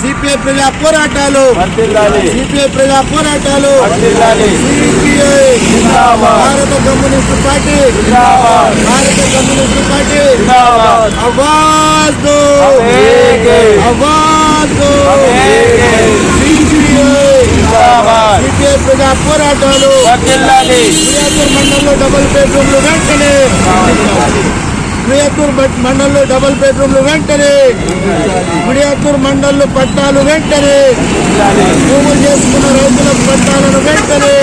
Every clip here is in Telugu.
సిపిఐ ప్రజా పోరాటాలు వర్ధిల్లాలి. సిపిఐ ప్రజా పోరాటాలు వర్ధిల్లాలి. సిపిఐ జిందాబాద్. భారత కమ్యూనిస్ట్ పార్టీ జిందాబాద్. భారత కమ్యూనిస్ట్ పార్టీ జిందాబాద్. आवाज दो हम एक हैं। आवाज दो हम एक हैं। సిపిఐ జిందాబాద్. సిపిఐ ప్రజా పోరాటాలు వర్ధిల్లాలి. మియాపూర్ మండలంలో డబుల్ బెడ్రూమ్లు వెంటనే మియాపూర్ మండలంలో డబుల్ బెడ్రూమ్లు వెంటనే మియాపూర్ మండలంలో పట్టాలు వెంటనే భూములు చేసుకున్న రైతుల పట్టాలను వెంటనే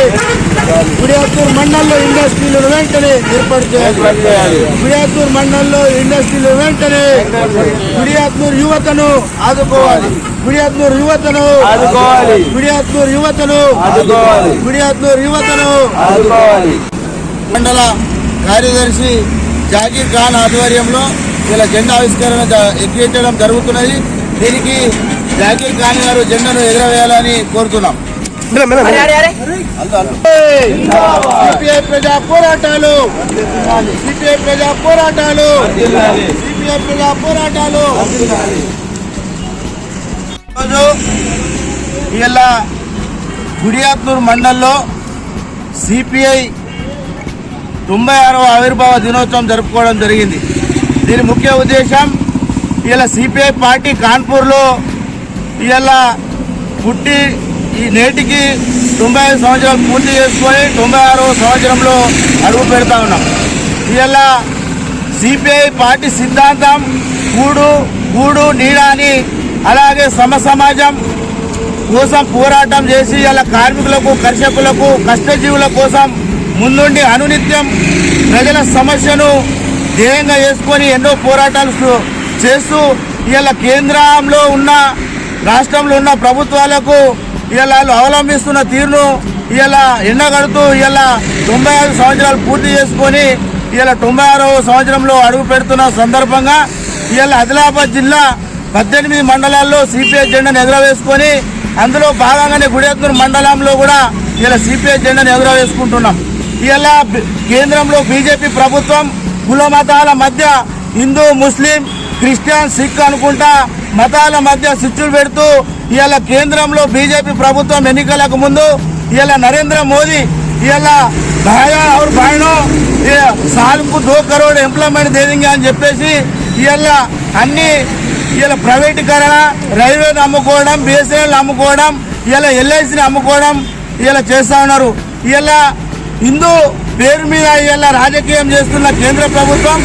మియాపూర్ మండలంలో ఇండస్ట్రీలను వెంటనే ఏర్పాటు చేయాలి ఏర్పాటు చేయాలి. మియాపూర్ మండలంలో ఇండస్ట్రీలు వెంటనే మియాపూర్ యువతను ఆదుకోవాలి మియాపూర్ యువతను ఆదుకోవాలి. మియాపూర్ యువతను ఆదుకోవాలి. మియాపూర్ యువతను ఆదుకోవాలి మండల కార్యదర్శి జాకీర్ ఖాన్ ఆధ్వర్యంలో ఇలా జెండా ఆవిష్కరణ ఎక్కించడం జరుగుతున్నది. దీనికి జాకీర్ ఖాన్ గారు జెండాను ఎగరవేయాలని కోరుతున్నాం. సిపిఐ ప్రజా పోరాటాలు. సిపిఐ ప్రజా పోరాటాలు. సిపిఐ ప్రజా పోరాటాలు. ఈరోజు ఇలా గుడియాత్నూరు మండల్లో సిపిఐ తొంభై ఆరవ ఆవిర్భావ దినోత్సవం జరుపుకోవడం జరిగింది. దీని ముఖ్య ఉద్దేశం ఇలా సిపిఐ పార్టీ కాన్పూర్లో ఇలా పుట్టి ఈ నేటికి తొంభై ఐదు సంవత్సరాలు పూర్తి చేసుకొని తొంభై ఆరవ సంవత్సరంలో అడుగు పెడతా ఉన్నాం. ఇలా సిపిఐ పార్టీ సిద్ధాంతం కూడు కూడు నీడ అని అలాగే సమ సమాజం కోసం పోరాటం చేసి ఇలా కార్మికులకు కర్షకులకు కష్టజీవుల కోసం ముందుండి అనునిత్యం ప్రజల సమస్యను ధ్యేయంగా చేసుకొని ఎన్నో పోరాటాలు చేస్తూ ఇలా కేంద్రంలో ఉన్న రాష్ట్రంలో ఉన్న ప్రభుత్వాలకు ఇలా అవలంబిస్తున్న తీరును ఇలా ఎండగడుతూ ఇలా తొంభై ఐదు సంవత్సరాలు పూర్తి చేసుకొని ఇలా తొంభై ఆరవ సంవత్సరంలో అడుగు పెడుతున్న సందర్భంగా ఇలా ఆదిలాబాద్ జిల్లా పద్దెనిమిది మండలాల్లో సిపిఐ జెండాను ఎగురవేసుకొని అందులో భాగంగానే గుడేత్తూరు మండలంలో కూడా ఇలా సిపిఐ జెండాను ఎగురవేసుకుంటున్నాం. ఇలా కేంద్రంలో బీజేపీ ప్రభుత్వం కుల మతాల మధ్య హిందూ ముస్లిం క్రిస్టియన్ సిక్ అనుకుంటా మతాల మధ్య సిచ్చులు పెడుతూ ఇలా కేంద్రంలో బీజేపీ ప్రభుత్వం ఎన్నికలకు ముందు ఇలా నరేంద్ర మోదీ ఇలా భాయా और భాయనో సాల్కు దో కరోడ్ ఎంప్లాయ్మెంట్ దేదింగా అని చెప్పేసి ఇలా అన్ని ఇలా ప్రైవేటీకరణ రైల్వేని అమ్ముకోవడం బిఎస్ఎన్ఎల్ అమ్ముకోవడం ఇలా ఎల్ఐసిని అమ్ముకోవడం ఇలా చేస్తా ఉన్నారు. ఇలా హిందూ పేరు మీద ఇలా రాజకీయం చేస్తున్న కేంద్ర ప్రభుత్వం